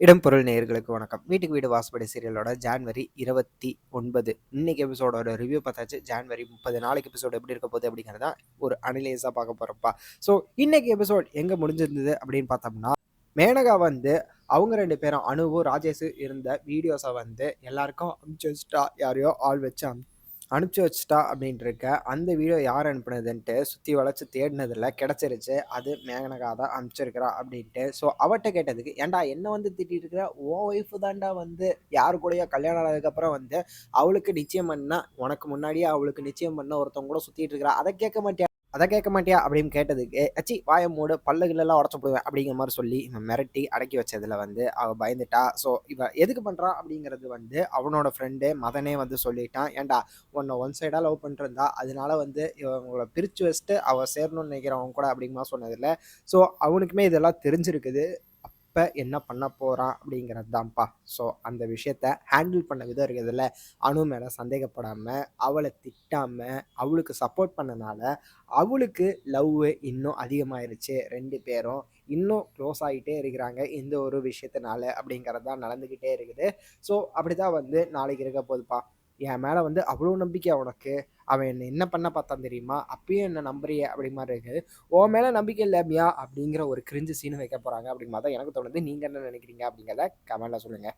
இடம்பொருள் நேயர்களுக்கு வணக்கம். வீட்டுக்கு வீடு வாசப்படி சீரியலோட ஜான்வரி இருபத்தி ஒன்பது. இன்னைக்கு எபிசோடோட ரிவ்யூ பார்த்தாச்சு. ஜான்வரி முப்பது. நாளைக்கு எபிசோடு எப்படி இருக்க போகுது அப்படிங்கிறத ஒரு அனலைஸாக பார்க்க போகிறப்பா ஸோ இன்னைக்கு எபிசோட் எங்கே முடிஞ்சிருந்தது அப்படின்னு பார்த்தோம்னா மேனகா வந்து அவங்க ரெண்டு பேரும் அணுவும் ராஜேஷ் இருந்த வீடியோஸை வந்து எல்லாருக்கும் அனுப்பிச்சு வச்சுட்டா. யாரையோ ஆள் வச்சு அனுப்பிச்சி வச்சுட்டா அப்படின்ட்டுருக்க அந்த வீடியோ யார் அனுப்புனதுன்ட்டு சுற்றி வளைச்சி தேடினதில் கிடச்சிருச்சு. அது மேகனகா தான் அனுப்பிச்சிருக்கிறா அப்படின்ட்டு. ஸோ அவட்ட கேட்டதுக்கு ஏன்டா என்ன வந்து திட்டிட்டு இருக்கிற ஓ ஒய்ஃபு தான்டா வந்து யார் கூடயோ கல்யாணம் ஆனதுக்கப்புறம் வந்து அவளுக்கு நிச்சயம் பண்ணால் உனக்கு முன்னாடியே அவளுக்கு நிச்சயம் பண்ண ஒருத்தவங்க கூட சுற்றிட்டு இருக்கிறா அதை கேட்க மாட்டேன் அதை கேட்க மாட்டியா? அப்படின்னு கேட்டதுக்கு அச்சி வாய மூடு பல்லுகளெல்லாம் உடச்சு போடுவேன் அப்படிங்கிற மாதிரி சொல்லி இவன் மிரட்டி அடக்கி வச்சதுல வந்து அவள் பயந்துட்டா. ஸோ இவன் எதுக்கு பண்ணுறான் அப்படிங்கிறது வந்து அவனோட ஃப்ரெண்டு மதனே வந்து சொல்லிட்டான். ஏன்டா உன்னை ஒன் சைடாக லவ் பண்ணிருந்தா அதனால வந்து இவங்களை பிரித்து வச்சுட்டு அவள் சேரணும்னு நினைக்கிறவங்க கூட அப்படிங்கமா சொன்னதில்லை ஸோ அவனுக்குமே இதெல்லாம் தெரிஞ்சிருக்குது. அப்போ என்ன பண்ண போகிறான் அப்படிங்கிறது தான்ப்பா ஸோ அந்த விஷயத்த ஹேண்டில் பண்ண விதம் இருக்கிறதுல அணு மேலே சந்தேகப்படாமல் அவளை திட்டாமல் அவளுக்கு சப்போர்ட் பண்ணனால அவளுக்கு லவ் இன்னும் அதிகமாயிருச்சு. ரெண்டு பேரும் இன்னும் க்ளோஸ் ஆகிட்டே இருக்கிறாங்க இந்த ஒரு விஷயத்தினால அப்படிங்கிறது தான் நடந்துக்கிட்டே இருக்குது. ஸோ அப்படி தான் வந்து நாளைக்கு இருக்க போதுப்பா என் மேலே வந்து அவ்வளோ நம்பிக்கை உனக்கு. அவன் என்ன என்ன பண்ண பார்த்தான் தெரியுமா? அப்பயும் என்ன நம்புறிய அப்படி மாதிரி இருக்குது. உன் மேலே நம்பிக்கை இல்லையா அப்படிங்கிற ஒரு கிரிஞ்சு சீன் வைக்க போகிறாங்க அப்படிங்கிற மாதிரி தான் எனக்கு தோணுது. நீங்கள் என்ன நினைக்கிறீங்க அப்படிங்கிறத கமெண்ட்டில் சொல்லுங்கள்